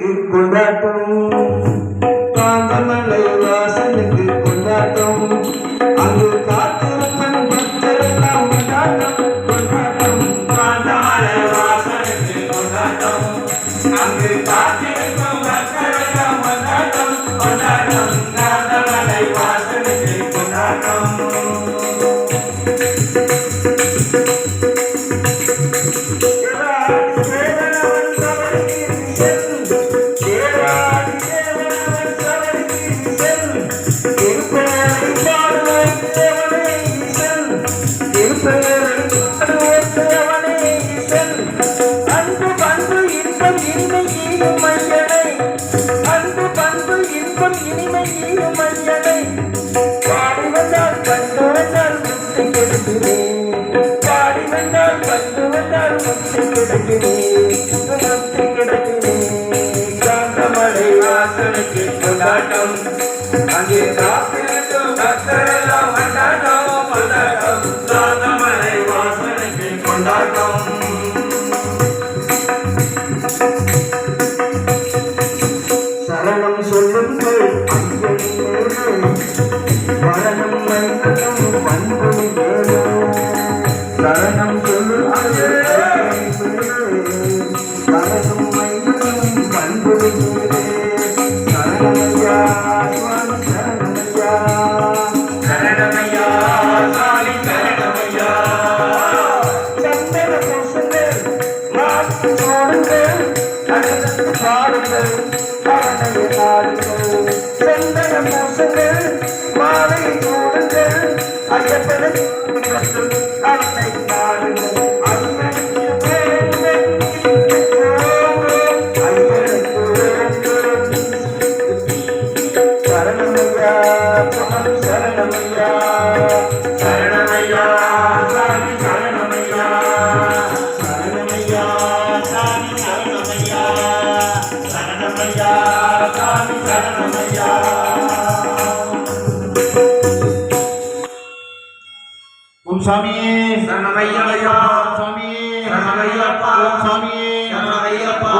கொண்டாட்டம். காந்தமலை வாசனுக்கு கொண்டாட்டம். அங்கு காத்திருக்கும் பக்தரெல்லாம் கொண்டாட்டம் கொண்டாட்டம். காந்தமலை வாசனுக்கு கொண்டாட்டம். அங்கு காத்து பாடி வந்தால் கண்டு வந்தால் முத்து கொடுக்கிறேன். பாடி வந்தால் கண்டு வந்தால் முத்து கொடுக்கிறேன். முத்து கெடுக்குமே காந்தமலை வாசனுக்கு கொண்டாட்டம். அங்கே காத்திருக்கும் பக்தரெல்லாம் கொண்டாட்டம். கொண்டாட்டம் காந்தமலை வாசனுக்கு கொண்டாட்டம். மரணம் மரணம் பண்பு வேணும் சரணம் சொல்லு சரணம் மரணம் பண்பு சரணமையா சுவாமி சரணமையா. சரணமையா சாமி சரணமையா. சந்தன பூசுங்கள் மாற்று சோடுங்கள் கடலுக்கு பாடுங்கள் அவனை நாடுங்கள் சந்தன பூசுங்கள் சரணமையா சுவாமி சரணமையா சரணமையா சாமி சரணமையா சாமியே சரணமையா சாமியே சரணமையப்பா. சாமியே சரணமையப்பா.